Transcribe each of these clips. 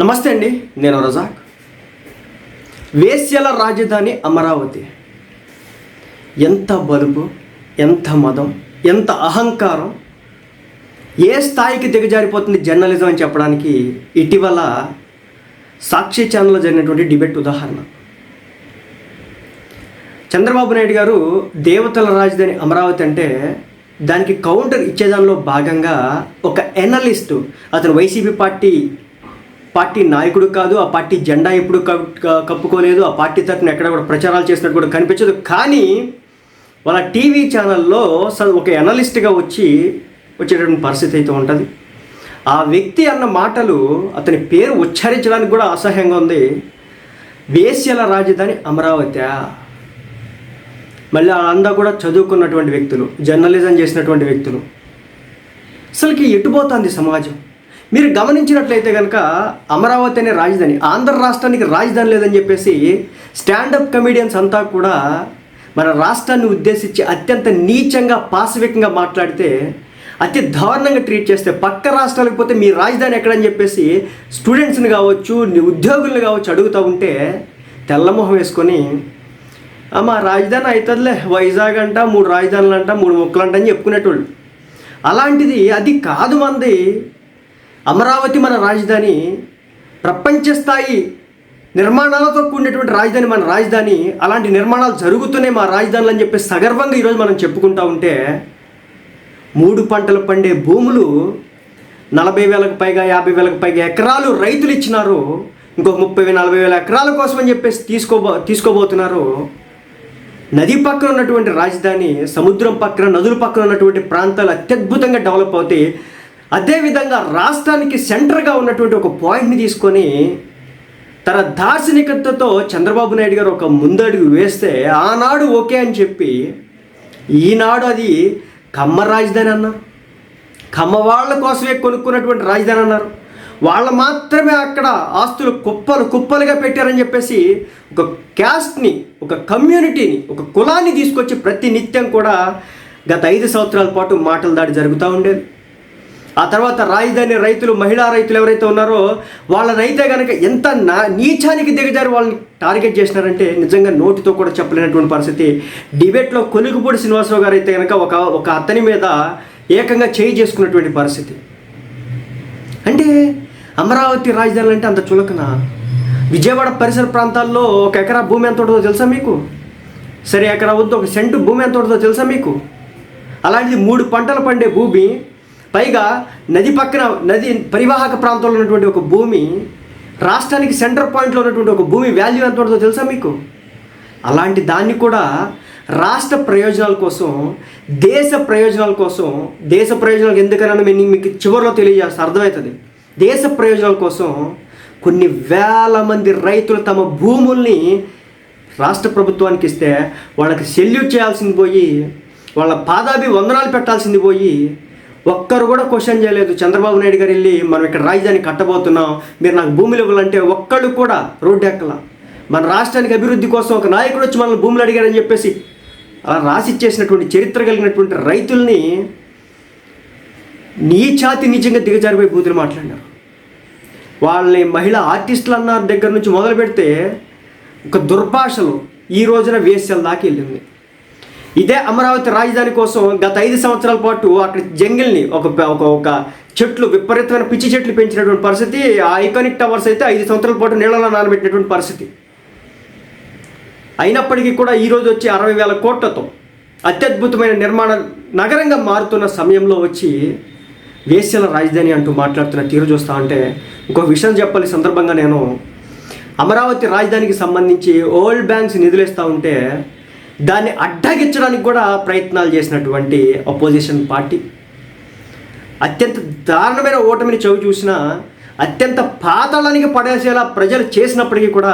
నమస్తే అండి నేను రజాక్. వేశ్యల రాజధాని అమరావతి. ఎంత బలుపు ఎంత మదం ఎంత అహంకారం ఏ స్థాయికి దిగజారిపోతుంది జర్నలిజం అని చెప్పడానికి ఇటీవల సాక్షి ఛానల్లో జరిగినటువంటి డిబేట్ ఉదాహరణ. చంద్రబాబు నాయుడు గారు దేవతల రాజధాని అమరావతి అంటే దానికి కౌంటర్ ఇచ్చేదానిలో భాగంగా ఒక ఎనలిస్టు అతను వైసీపీ పార్టీ పార్టీ నాయకుడు కాదు ఆ పార్టీ జెండా ఎప్పుడు కప్పుకోలేదు ఆ పార్టీ తరఫున ఎక్కడ కూడా ప్రచారాలు చేసినట్టు కూడా కనిపించదు. కానీ వాళ్ళ టీవీ ఛానల్లో స- ఒక ఎనలిస్ట్గా వచ్చి వచ్చేటటువంటి పరిస్థితి అయితే ఉంటుంది. ఆ వ్యక్తి అన్న మాటలు అతని పేరు ఉచ్చరించడానికి కూడా అసహ్యంగా ఉంది. వేశ్యల రాజధాని అమరావతి. మళ్ళీ వాళ్ళందా కూడా చదువుకున్నటువంటి వ్యక్తులు జర్నలిజం చేసినటువంటి వ్యక్తులు. అసలుకి ఎటుపోతుంది సమాజం? మీరు గమనించినట్లయితే కనుక అమరావతి అనే రాజధాని ఆంధ్ర రాష్ట్రానికి రాజధాని లేదని చెప్పేసి స్టాండప్ కమెడియన్స్ అంతా కూడా మన రాష్ట్రాన్ని ఉద్దేశించి అత్యంత నీచంగా పాశవికంగా మాట్లాడితే అతి దారుణంగా ట్రీట్ చేస్తే పక్క రాష్ట్రాలకు పోతే మీ రాజధాని ఎక్కడని చెప్పేసి స్టూడెంట్స్ని కావచ్చు ఉద్యోగుల్ని కావచ్చు అడుగుతూ ఉంటే తెల్లమొహం వేసుకొని మా రాజధాని అవుతుందిలే వైజాగ్ అంట మూడు రాజధానులు అంట మూడు ముక్కలు అంట అని చెప్పుకునేటోళ్ళు. అలాంటిది అది కాదు మంది. అమరావతి మన రాజధాని ప్రపంచ స్థాయి నిర్మాణాలతో కూడినటువంటి రాజధాని మన రాజధాని అలాంటి నిర్మాణాలు జరుగుతున్నాయి మా రాజధానులు అని చెప్పి సగర్వంగా ఈరోజు మనం చెప్పుకుంటా ఉంటే మూడు పంటలు పండే భూములు నలభై వేలకు పైగా యాభై వేలకు పైగా ఎకరాలు రైతులు ఇచ్చినారు. ఇంకొక ముప్పై నలభై వేల ఎకరాల కోసం అని చెప్పేసి తీసుకోబో తీసుకోబోతున్నారు. నది పక్కన ఉన్నటువంటి రాజధాని సముద్రం పక్కన నదుల పక్కన ఉన్నటువంటి ప్రాంతాలు అత్యద్భుతంగా డెవలప్ అవుతాయి. అదేవిధంగా రాష్ట్రానికి సెంటర్గా ఉన్నటువంటి ఒక పాయింట్ని తీసుకొని తన దార్శనికతతో చంద్రబాబు నాయుడు గారు ఒక ముందడుగు వేస్తే ఆనాడు ఓకే అని చెప్పి ఈనాడు అది కమ్మ రాజధాని అన్నారు. కమ్మ వాళ్ళ కోసమే కొనుక్కున్నటువంటి రాజధాని అన్నారు. వాళ్ళు మాత్రమే అక్కడ ఆస్తులు కుప్పలు కుప్పలుగా పెట్టారని చెప్పేసి ఒక క్యాస్ట్ని ఒక కమ్యూనిటీని ఒక కులాన్ని తీసుకొచ్చి ప్రతి నిత్యం కూడా గత ఐదు సంవత్సరాల పాటు మాటల దాడి జరుగుతూ ఉండేది. ఆ తర్వాత రాజధాని రైతులు మహిళా రైతులు ఎవరైతే ఉన్నారో వాళ్ళనైతే కనుక ఎంత నా నీచానికి దిగజారి వాళ్ళని టార్గెట్ చేసినారంటే నిజంగా నోటితో కూడా చెప్పలేనటువంటి పరిస్థితి. డిబేట్లో కొలుగుపూడి శ్రీనివాసరావు గారు అయితే కనుక ఒక ఒక అతని మీద ఏకంగా చేయి చేసుకున్నటువంటి పరిస్థితి. అంటే అమరావతి రాజధాని అంటే అంత చులకన? విజయవాడ పరిసర ప్రాంతాల్లో ఒక ఎకరా భూమి ఎంత ఉంటుందో తెలుసా మీకు? సరే ఎకరా వద్దు ఒక సెంటు భూమి ఎంత ఉంటుందో తెలుసా మీకు? అలాంటిది మూడు పంటలు పండే భూమి పైగా నది పక్కన నది పరివాహక ప్రాంతంలో ఉన్నటువంటి ఒక భూమి రాష్ట్రానికి సెంటర్ పాయింట్లో ఉన్నటువంటి ఒక భూమి వాల్యూ ఎంత ఉంటుందో తెలుసా మీకు? అలాంటి దాన్ని కూడా రాష్ట్ర ప్రయోజనాల కోసం దేశ ప్రయోజనాల కోసం దేశ ప్రయోజనాలకు ఎందుకన్నా నేను మీకు చివరిలో తెలియజేస్తా అర్థమవుతుంది. దేశ ప్రయోజనాల కోసం కొన్ని వేల మంది రైతులు తమ భూముల్ని రాష్ట్ర ప్రభుత్వానికి ఇస్తే వాళ్ళకి సెల్యూట్ చేయాల్సింది పోయి వాళ్ళ పాదాభి వందనాలు పెట్టాల్సింది పోయి ఒక్కరు కూడా క్వశ్చన్ చేయలేదు. చంద్రబాబు నాయుడు గారు వెళ్ళి మనం ఇక్కడ రాజధాని కట్టబోతున్నాం. మీరు నాకు భూములు ఇవ్వాలంటే ఒక్కళ్ళు కూడా రోడ్డు ఎక్కల. మన రాష్ట్రానికి అభివృద్ధి కోసం ఒక నాయకుడు వచ్చి మనల్ని భూములు అడిగారని చెప్పేసి అలా రాసిచ్చేసినటువంటి చరిత్ర కలిగినటువంటి రైతుల్ని నీచాతి నిజంగా దిగజారిపోయి బూతులు మాట్లాడినారు. వాళ్ళని మహిళా ఆర్టిస్టులు అన్న దగ్గర నుంచి మొదలు పెడితే ఒక దుర్భాషలు ఈ రోజున వేశ్యల దాకా వెళ్ళింది. ఇదే అమరావతి రాజధాని కోసం గత ఐదు సంవత్సరాల పాటు అక్కడ జంగిల్ని ఒక ఒక ఒక చెట్లు విపరీతమైన పిచ్చి చెట్లు పెంచినటువంటి పరిస్థితి. ఆ ఐకానిక్ టవర్స్ అయితే ఐదు సంవత్సరాల పాటు నీళ్ళలో నానబెట్టినటువంటి పరిస్థితి. అయినప్పటికీ కూడా ఈరోజు వచ్చి అరవై వేల కోట్లతో అత్యద్భుతమైన నిర్మాణ నగరంగా మారుతున్న సమయంలో వచ్చి వేశ్యల రాజధాని అంటూ మాట్లాడుతున్న తీరు చూస్తా ఉంటే ఇంకో విషయం చెప్పాలి సందర్భంగా నేను. అమరావతి రాజధానికి సంబంధించి ఓల్డ్ బ్యాంక్స్ నిధులేస్తూ ఉంటే దాన్ని అడ్డగించడానికి కూడా ప్రయత్నాలు చేసినటువంటి అపోజిషన్ పార్టీ అత్యంత దారుణమైన ఓటమిని చవి చూసిన అత్యంత పాతాళానికి పడేసేలా ప్రజలు చేసినప్పటికీ కూడా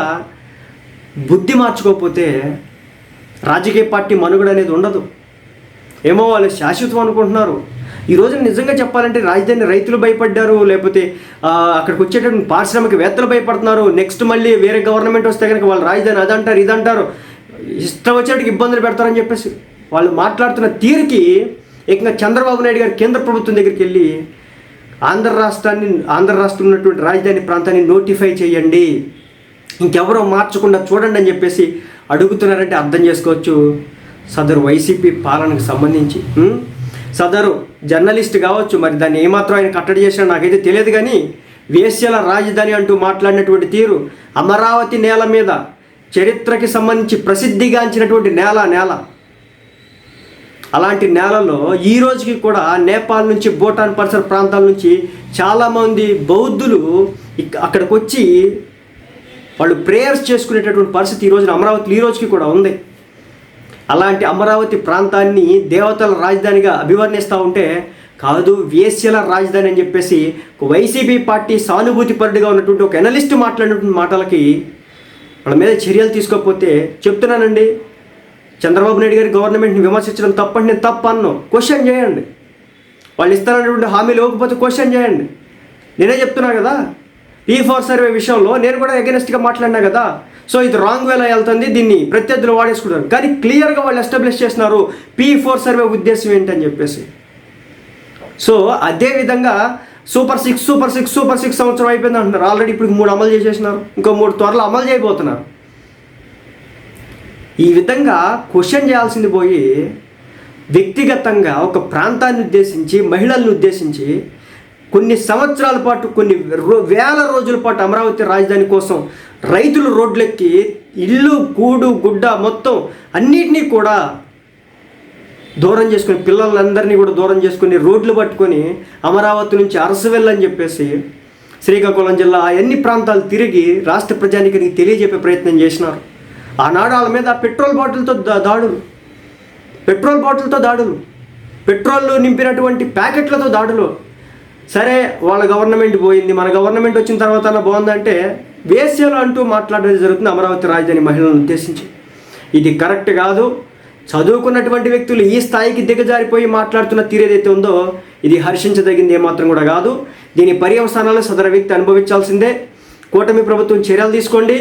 బుద్ధి మార్చుకోకపోతే రాజకీయ పార్టీ మనుగడ అనేది ఉండదు. ఏమో వాళ్ళు శాశ్వతం అనుకుంటున్నారు. ఈ రోజున నిజంగా చెప్పాలంటే రాజధాని రైతులు భయపడ్డారు లేకపోతే అక్కడికి వచ్చేటటువంటి పారిశ్రామికవేత్తలు భయపడుతున్నారు. నెక్స్ట్ మళ్ళీ వేరే గవర్నమెంట్ వస్తే కనుక వాళ్ళు రాజధాని అదంటారు ఇదంటారు. ఇష్టం వచ్చేటికి ఇబ్బందులు పెడతారని చెప్పేసి వాళ్ళు మాట్లాడుతున్న తీరుకి ఏకంగా చంద్రబాబు నాయుడు గారు కేంద్ర ప్రభుత్వం దగ్గరికి వెళ్ళి ఆంధ్ర రాష్ట్రాన్ని ఆంధ్ర రాష్ట్రం ఉన్నటువంటి రాజధాని ప్రాంతాన్ని నోటిఫై చేయండి. ఇంకెవరో మార్చకుండా చూడండి అని చెప్పేసి అడుగుతున్నారంటే అర్థం చేసుకోవచ్చు. సదరు వైసీపీ పాలనకు సంబంధించి సదరు జర్నలిస్ట్ కావచ్చు మరి దాన్ని ఏమాత్రం ఆయన కట్టడి చేసినా నాకైతే తెలియదు కానీ వేశ్యల రాజధాని అంటూ మాట్లాడినటువంటి తీరు అమరావతి నేల మీద చరిత్రకి సంబంధించి ప్రసిద్ధిగాంచినటువంటి నేల నేల. అలాంటి నేలలో ఈ రోజుకి కూడా నేపాల్ నుంచి భూటాన్ పరిసర ప్రాంతాల నుంచి చాలామంది బౌద్ధులు అక్కడికి వచ్చి వాళ్ళు ప్రేయర్స్ చేసుకునేటటువంటి పరిస్థితి ఈ రోజున అమరావతి ఈ రోజుకి కూడా ఉంది. అలాంటి అమరావతి ప్రాంతాన్ని దేవతల రాజధానిగా అభివర్ణిస్తూ ఉంటే కాదు వేస్యల రాజధాని అని చెప్పేసి వైసీపీ పార్టీ సానుభూతి పరుడుగా ఉన్నటువంటి ఒక ఎనలిస్ట్ మాట్లాడినటువంటి మాటలకి వాళ్ళ మీద చర్యలు తీసుకోకపోతే చెప్తున్నానండి. చంద్రబాబు నాయుడు గారి గవర్నమెంట్ని విమర్శించడం తప్పని నేను తప్ప అన్నాను క్వశ్చన్ చేయండి. వాళ్ళు ఇస్తారన్నటువంటి హామీలు ఇవ్వకపోతే క్వశ్చన్ చేయండి. నేనే చెప్తున్నా కదా ఈ ఫోర్ సర్వే విషయంలో నేను కూడా అగెనెస్ట్గా మాట్లాడినా కదా సో ఇది రాంగ్ వేలో వెళ్తుంది దీన్ని ప్రత్యర్థులు వాడేసుకుంటారు. కానీ క్లియర్గా వాళ్ళు ఎస్టాబ్లిష్ చేస్తున్నారు పీ ఫోర్ సర్వే ఉద్దేశం ఏంటని చెప్పేసి. సో అదేవిధంగా super six super six super six సంవత్సరం అయిపోయింది అంటున్నారు. ఆల్రెడీ ఇప్పుడు మూడు అమలు చేసేసినారు. ఇంకో మూడు త్వరలో అమలు చేయబోతున్నారు. ఈ విధంగా క్వశ్చన్ చేయాల్సింది పోయి వ్యక్తిగతంగా ఒక ప్రాంతాన్ని ఉద్దేశించి మహిళలను ఉద్దేశించి కొన్ని సంవత్సరాల పాటు కొన్ని రో- వేల రోజుల పాటు అమరావతి రాజధాని కోసం రైతులు రోడ్లెక్కి ఇల్లు కూడు గుడ్డ మొత్తం అన్నిటినీ కూడా దూరం చేసుకుని పిల్లలందరినీ కూడా దూరం చేసుకుని రోడ్లు పట్టుకొని అమరావతి నుంచి అరసు వెళ్ళని చెప్పేసి శ్రీకాకుళం జిల్లా అన్ని ప్రాంతాలు తిరిగి రాష్ట్ర ప్రజానికి తెలియజెప్పే ప్రయత్నం చేసినారు. ఆనాడు వాళ్ళ మీద పెట్రోల్ బాటిల్తో దాడులు. పెట్రోల్ బాటిల్తో దాడులు. పెట్రోల్ నింపినటువంటి ప్యాకెట్లతో దాడులు. సరే వాళ్ళ గవర్నమెంట్ పోయింది. మన గవర్నమెంట్ వచ్చిన తర్వాత బాగుందంటే వేసేలు అంటూ మాట్లాడడం జరుగుతుంది అమరావతి రాజధాని మహిళలను ఉద్దేశించి. ఇది కరెక్ట్ కాదు. చదువుకున్నటువంటి వ్యక్తులు ఈ స్థాయికి దిగజారిపోయి మాట్లాడుతున్న తీరేదైతే ఉందో ఇది హర్షించదగింది ఏమాత్రం కూడా కాదు. దీని పర్యవసానాలను సదర వ్యక్తి అనుభవించాల్సిందే. కూటమి ప్రభుత్వం చర్యలు తీసుకోండి.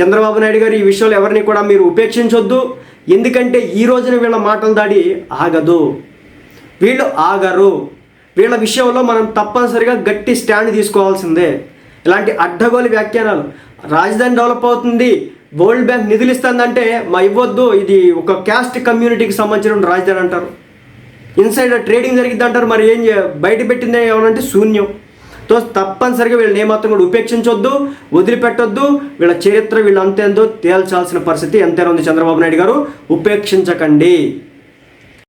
చంద్రబాబు నాయుడు గారు ఈ విషయంలో ఎవరిని కూడా మీరు ఉపేక్షించొద్దు. ఎందుకంటే ఈ రోజున వీళ్ళ మాటలు దాడి ఆగదు. వీళ్ళు ఆగరు. వీళ్ళ విషయంలో మనం తప్పనిసరిగా గట్టి స్టాండ్ తీసుకోవాల్సిందే. ఇలాంటి అడ్డగోలు వ్యాఖ్యానాలు రాజధాని డెవలప్ అవుతుంది. వరల్డ్ బ్యాంక్ నిధులు ఇస్తుందంటే మా ఇవ్వద్దు ఇది ఒక క్యాస్ట్ కమ్యూనిటీకి సంబంధించిన రాజధాని అంటారు. ఇన్సైడ్ ట్రేడింగ్ జరిగింది అంటారు మరి ఏం బయట పెట్టిందే ఏమనంటే శూన్యం. తో తప్పనిసరిగా వీళ్ళని ఏమాత్రం కూడా ఉపేక్షించొద్దు వదిలిపెట్టొద్దు వీళ్ళ చరిత్ర వీళ్ళంతేందో తేల్చాల్సిన పరిస్థితి ఎంతైనా ఉంది చంద్రబాబు నాయుడు గారు. ఉపేక్షించకండి.